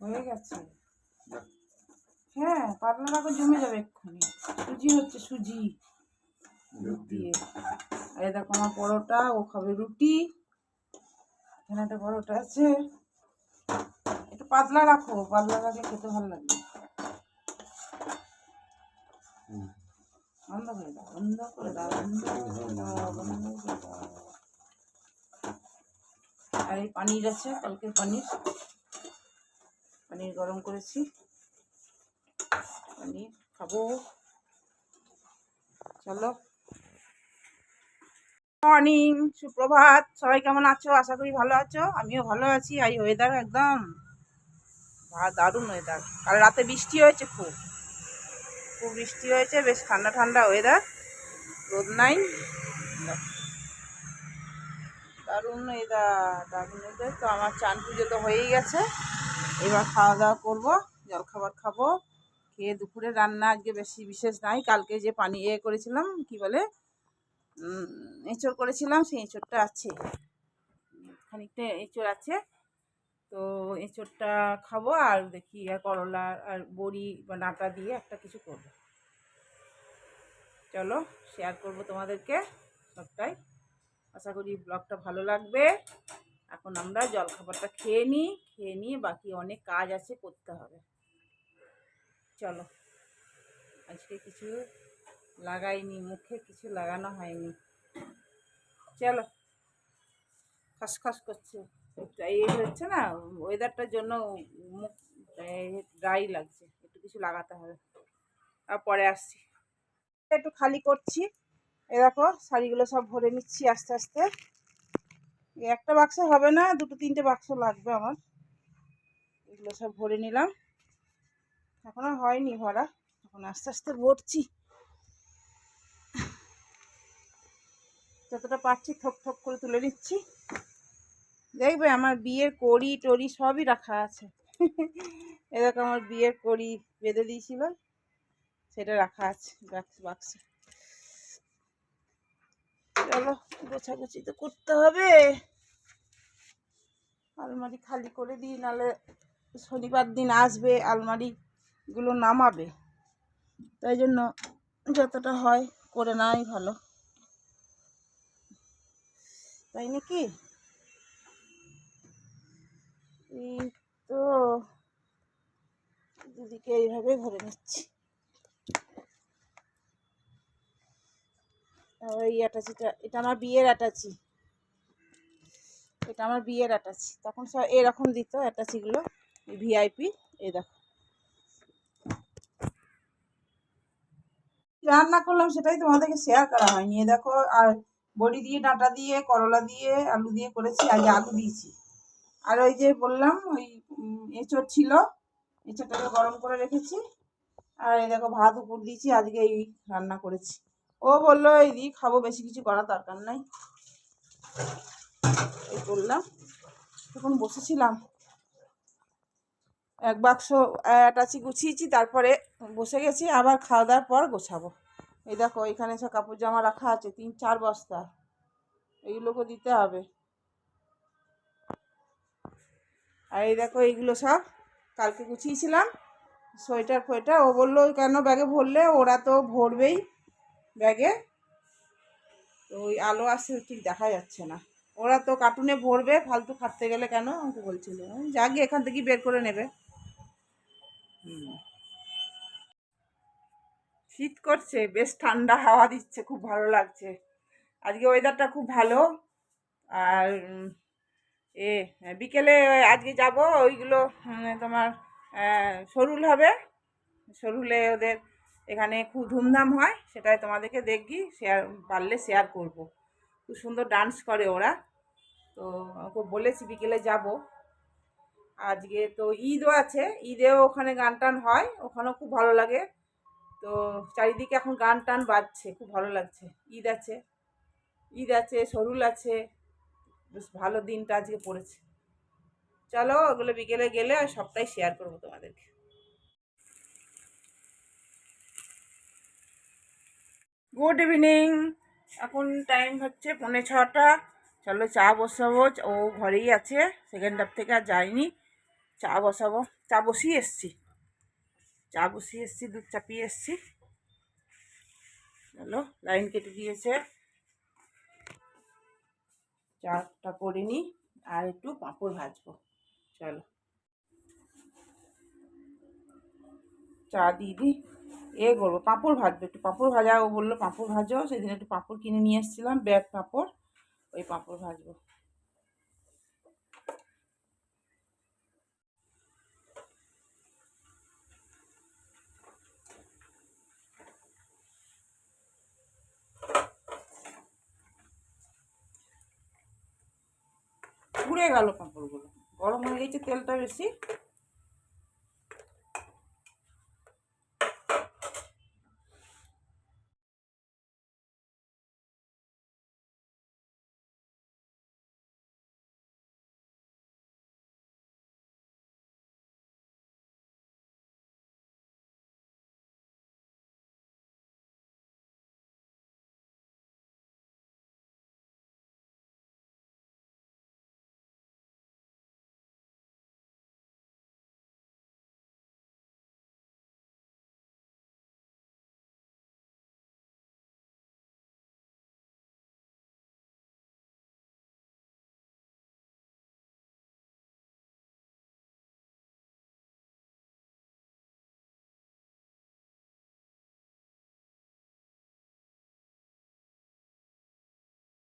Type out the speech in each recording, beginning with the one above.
হয়ে গেছে। হ্যাঁ পাতলা রাখো জমে যাবে এক্ষুনি। সুজি হচ্ছে সুজি। দিয়ে এই দেখো আমার পরোটা ও খাবে রুটি। এখানে একটা পরোটা আছে। একটু পাতলা রাখো পাতলা রাখলে খেতে ভালো লাগবে। বন্ধ করে দাও বন্ধ করে দাও বন্ধ করে দাও বন্ধ করে দাও। আর এই পানির আছে কালকের পানির। পানির গরম করেছি। পানির খাব। চলো। মর্নিং সুপ্রভাত। সবাই কেমন আছো? আশা করি ভালো আছো। আমিও ভালো আছি। আর ওয়েদার একদম দারুণ ওয়েদার কাল রাতে বৃষ্টি হয়েছে খুব। খুব বৃষ্টি হয়েছে। বেশ ঠান্ডা ঠান্ডা ওয়েদার রোদ নাই। দারুণ ওয়েদার দারুণ ওয়েদার তো আমার চান পুজো তো হয়েই গেছে। এবার খাওয়া দাওয়া করব, জলখাবার খাব। খেয়ে দুপুরে রান্না আজকে বেশি বিশেষ নাই, কালকে যে পানি ইয়ে করেছিলাম, কি বলে এঁচড় করেছিলাম, সেই এঁচড়টা আছে। খানিকটা এঁচড় আছে, তো এঁচড়টা খাব আর দেখি আর করলা আর বড়ি বা ডাঁটা দিয়ে একটা কিছু করব। চলো শেয়ার করব তোমাদেরকে সবটাই। আশা করি ব্লগটা ভালো লাগবে। এখন আমরা জলখাবারটা খেয়ে নিই, খেয়ে নিয়ে বাকি অনেক কাজ আছে করতে হবে। চলো, আজকে কিছু লাগাইনি, মুখে কিছু লাগানো হয়নি। চলো, খসখস করছে। এই হচ্ছে না ওয়েদারটার জন্য মুখ ড্রাই লাগছে, একটু কিছু লাগাতে হবে। আর পরে আসছি। একটু খালি করছি। এ দেখো, শাড়িগুলো সব ভরে নিচ্ছি আস্তে আস্তে। একটা বাক্স হবে না, দুটো তিনটে বাক্স লাগবে আমার। এগুলো সব ভরে নিলাম। এখনও হয়নি ভরা, এখন আস্তে আস্তে ভরছি। যতটা পারছি থক থক করে তুলে নিচ্ছি। দেখবে আমার বিয়ের কড়ি টড়ি সবই রাখা আছে। এরকম আমার বিয়ের কড়ি বেঁধে দিয়েছিল, সেটা রাখা আছে বাক্স বাক্সে চলো, গোছাগুছি তো করতে হবে। আলমারি খালি করে দিই নাহলে শনিবার দিন আসবে, আলমারিগুলো নামাবে। তাই জন্য যতটা হয় করে নেওয়াই ভালো। তাই নাকি? এই তো, দিদিকে এইভাবে ভরে নিচ্ছি। ওই অ্যাটাচিটা এটা আমার বিয়ের অ্যাটাচি এটা আমার বিয়ের অ্যাটাচি তখন সব এরকম দিত অ্যাটাচিগুলো ভিআইপি এই দেখো। রান্না করলাম সেটাই তোমাদেরকে শেয়ার করা হয়নি। এ দেখো, আর বড়ি দিয়ে, ডাঁটা দিয়ে, করলা দিয়ে, আলু দিয়ে করেছি আজ আলু দিয়েছি। আর ওই যে বললাম, ওই এঁচড় ছিল, এঁচড়টাকে গরম করে রেখেছি। আর এই দেখো, ভাত উপর দিয়েছি, আজকে এই রান্না করেছি। ও বলল, এই দিয়ে খাব, বেশি কিছু করার দরকার নাই। এই করলাম। তখন বসেছিলাম। এক বাক্স অ্যাটাচি গুছিয়েছি, তারপরে বসে গেছি, আবার খাওয়া দাওয়ার পর গোছাবো। এই দেখো, এখানে সব কাপড় জামা রাখা আছে, তিন, চার বস্তা। এইগুলোকে দিতে হবে। আর এই দেখো, এইগুলো সব কালকে গুছিয়েছিলাম। সোয়েটার, ফোয়েটার, ও বলল, কেন ব্যাগে ভরলে? ওরা তো ভরবেই। ব্যাগে। তো ওই আলো আসছে, ঠিক দেখা যাচ্ছে না। ওরা তো কার্টুনে ভরবে, ফালতু খাটতে গেলে কেন? আমাকে বলছিল। যাকে এখান থেকেই বের করে নেবে। শীত করছে, বেশ ঠান্ডা হাওয়া দিচ্ছে, খুব ভালো লাগছে। আজকে ওয়েদারটা খুব ভালো। আর এ, বিকেলে আজকে যাব, ওইগুলো তোমার সরুল হবে। সরুলে ওদের এখানে খুব ধুমধাম হয়, সেটাই তোমাদেরকে দেখি শেয়ার পারলে শেয়ার করব। খুব সুন্দর ডান্স করে ওরা। তো ওকে বলেছি বিকেলে যাব। আজকে তো ঈদও আছে, ঈদেও ওখানে গান টান হয়, ওখানেও খুব ভালো লাগে। তো চারিদিকে এখন গান টান বাজছে, খুব ভালো লাগছে। ঈদ আছে ঈদ আছে সরুল আছে, বেশ ভালো দিনটা আজকে পড়েছে। চলো ওগুলো বিকেলে গেলে সবটাই শেয়ার করব তোমাদেরকে। গুড ইভিনিং এখন টাইম হচ্ছে পৌনে ছটা। চলো চা বসাবো। ও ঘরেই আছে। সেকেন্ড হাফ থেকে আর যায়নি। চা বসাবো। চা বসিয়ে এসছি। চা বসিয়ে এসছি, দুধ চাপিয়ে এসছি। চলো লাইন কেটে দিয়েছে। চাটা করে নিই আর একটু পাঁপড় ভাজবো। চলো। চা দিয়ে দিই। এ করব, পাঁপড় ভাজবো, একটু পাঁপড় ভাজা, ও বলল পাঁপড় ভাজো, সেদিন একটু পাঁপড় কিনে নিয়ে এসেছিলাম, ব্যাগ পাঁপড়, ওই পাঁপড় ভাজবো। পুড়ে গেল পাঁপড়গুলো, গরম হয়ে গেছে তেলটা বেশি।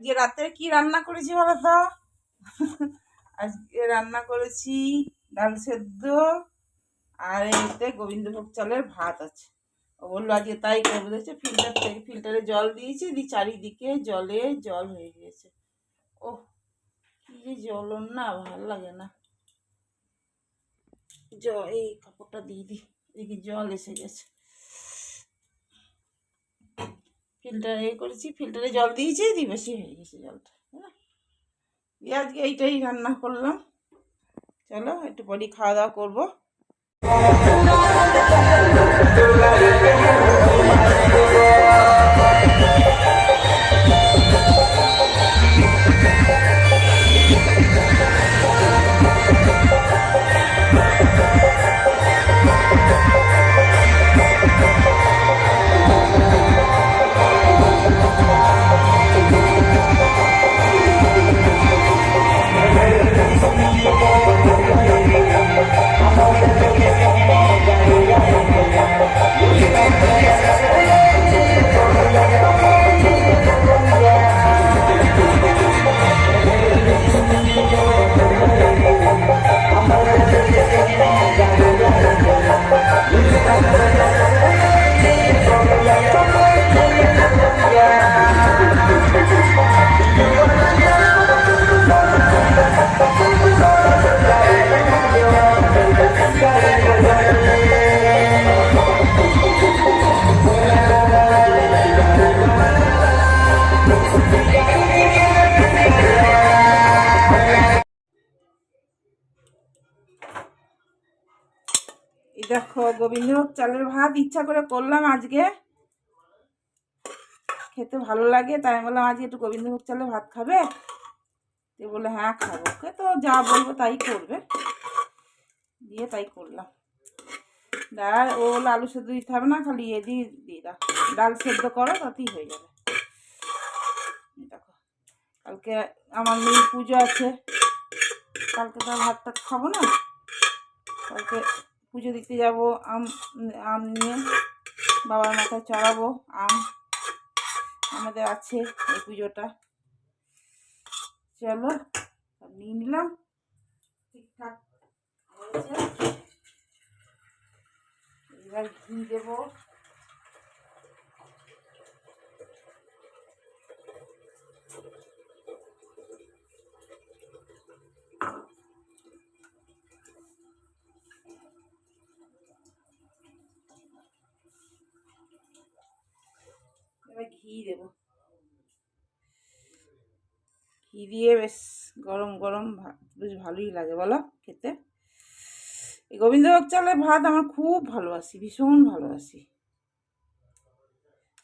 যে রাতে কি রান্না করেছি বলো তো? আজকে রান্না করেছি ডাল সেদ্ধ আর এতে গোবিন্দভোগ চালের ভাত আছে। ও বলল আজকে তাই করব দেখছে ফিল্টার থেকে ফিল্টারে জল দিয়েছি দি চারিদিকে জলে জল হয়ে গিয়েছে। ও কি যে জল না, ভালো লাগে না। জ, এই কাপড়টা দিয়ে দিই এদিকে জল এসে গেছে। ফিল্টারে এ করেছি, ফিল্টারে জল দিয়েছি দিয়ে বেশি হয়ে গেছে জলটা হ্যাঁ? দিয়ে আজকে এইটাই রান্না করলাম। চলো, একটু পরই খাওয়া দাওয়া করব। গোবিন্দভোগ চালের ভাত ইচ্ছা করে করলাম আজকে। খেতে ভালো লাগে, তাই আমি বললাম, আজকে একটু গোবিন্দভোগ চালের ভাত খাবে? তো বলে হ্যাঁ খাব। ওকে তো যা বলব তাই করবে। দিয়ে তাই করলাম। ডাল ও বলে আলু সেদ্ধ দিতে হবে না, খালি এ দিয়ে দিয়ে দাও। ডাল সেদ্ধ করো, তাতেই হয়ে যাবে। দেখো, কালকে আমার মেয়ের পুজো আছে। কালকে তো ভাত টাত খাব না। কালকে পুজো দিতে যাব, আম আম নিয়ে বাবার মাথায় চড়াবো, আম আমাদের আছে এই পুজোটা। চলো নিয়ে নিলাম। ঠিকঠাক হয়েছে। এবার ঘি দেবো এবার ঘি দেবো ঘি দিয়ে বেশ গরম গরম বেশ ভালোই লাগে, বলো খেতে? এই গোবিন্দভোগ চালের ভাত আমার খুব ভালোবাসি, ভীষণ ভালোবাসি।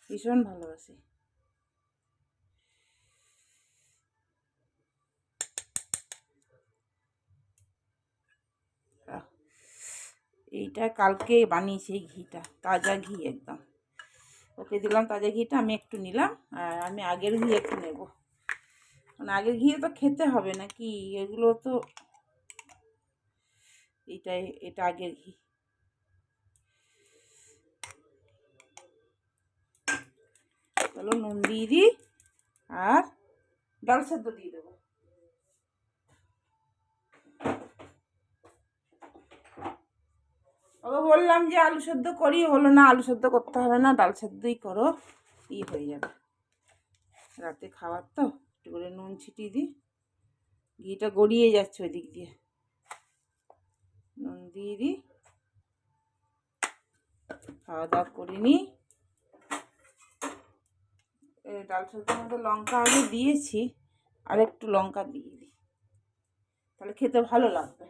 ভীষণ ভালোবাসি। এইটা কালকে বানিয়েছি ঘিটা, তাজা ঘি একদম। ওকে দিলাম তাজা ঘিটা, আমি একটু নিলাম, আর আমি আগের ঘি একটু নেব। মানে আগের ঘি তো খেতে হবে নাকি? এগুলো তো এটাই, এটা আগের ঘি। চলো নুন দিয়ে দিই, আর ডাল সেদ্ধ দিয়ে দেবো। ওকে বললাম যে আলু সেদ্ধ করি, হলো না, আলু সেদ্ধ করতে হবে না, ডাল সেদ্ধই করো, ই হয়ে যাবে। রাতে খাবার তো, একটু করে নুন ছিটিয়ে দিই, ঘিটা গড়িয়ে যাচ্ছে ওই দিক দিয়ে। নুন দিয়ে দিই, খাওয়া দাওয়া করিনি এই ডাল সেদ্ধর মধ্যে লঙ্কা আগে দিয়েছি, আর একটু লঙ্কা দিয়ে দিই। তাহলে খেতে ভালো লাগবে,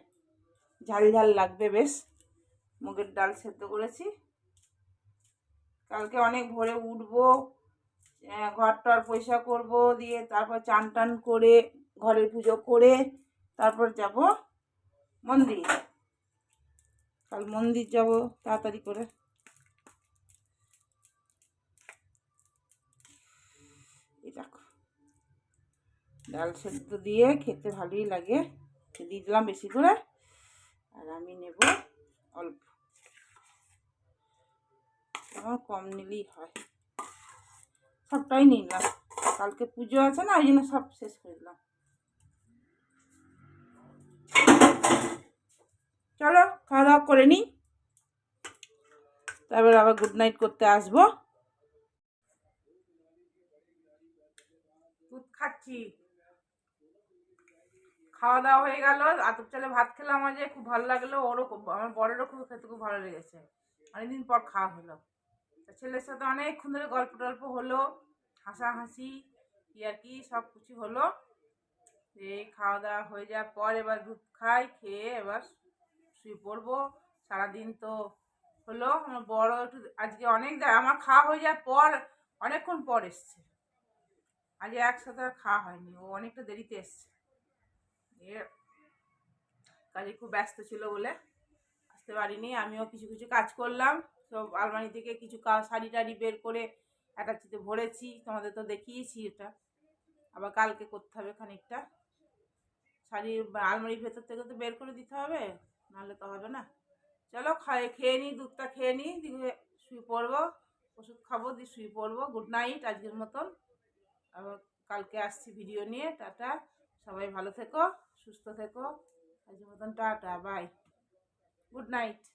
ঝাল ঝাল লাগবে বেশ। মুগের ডাল সেদ্ধ করেছি। কালকে অনেক ভোরে উঠবো ঘর টর পয়সা করব, দিয়ে তারপর চান টান করে ঘরের পুজো করে তারপর যাব মন্দির। কাল মন্দির যাব তাড়াতাড়ি করে। ডাল সেদ্ধ দিয়ে খেতে ভালোই লাগে। দিয়ে দিলাম বেশি করে। আর আমি নেব অল্প। আমার কম নিলেই হয়। সবটাই নিলাম। কালকে পুজো আছে না, ওই জন্য সব শেষ করে দিলাম। চলো খাওয়া দাওয়া করে নিই। তারপর আবার গুড নাইট করতে আসব। দুধ খাচ্ছি। খাওয়া দাওয়া হয়ে গেল। আতপ চালে ভাত খেলাম আজ খুব ভালো লাগল। ওরও আমার বড়েরও খুব খেতে খুব ভালো লেগেছে। অনেকদিন পর খাওয়া হলো। তা ছেলের সাথে অনেকক্ষণ ধরে গল্প টল্প হলো, হাসাহাসি আর কি, সব কিছু হলো। এই খাওয়া দাওয়া হয়ে যাওয়ার পর এবার দুধ খাই, খেয়ে এবার শুয়ে পড়ব। সারাদিন তো হলো, আমার বড় একটু আজকে অনেক আমার খাওয়া হয়ে যাওয়ার পর অনেকক্ষণ পর এসছে। আজ একসাথে আর খাওয়া হয়নি, ও অনেকটা দেরিতে এসছে। কাজে খুব ব্যস্ত ছিল বলে আসতে পারিনি, আমিও কিছু কিছু কাজ করলাম। সব আলমারি থেকে কিছু শাড়ি টাড়ি বের করে অ্যাটাচিতে ভরেছি। তোমাদের তো দেখিয়েছি এটা। আবার কালকে করতে হবে খানিকটা। শাড়ির বা- আলমারির ভেতর থেকে তো বের করে দিতে হবে, নাহলে তো হবে না। চলো খাই, খেয়ে নিই দুধটা খেয়ে নিই দিয়ে শুয়ে পড়ব, ওষুধ খাব, দিয়ে শুয়ে পড়ব। গুড নাইট আজকের মতন। আবার কালকে আসছি ভিডিও নিয়ে। টাটা। সবাই ভালো থেকো, সুস্থ থেকো। আজকের মতন টাটা বাই গুড নাইট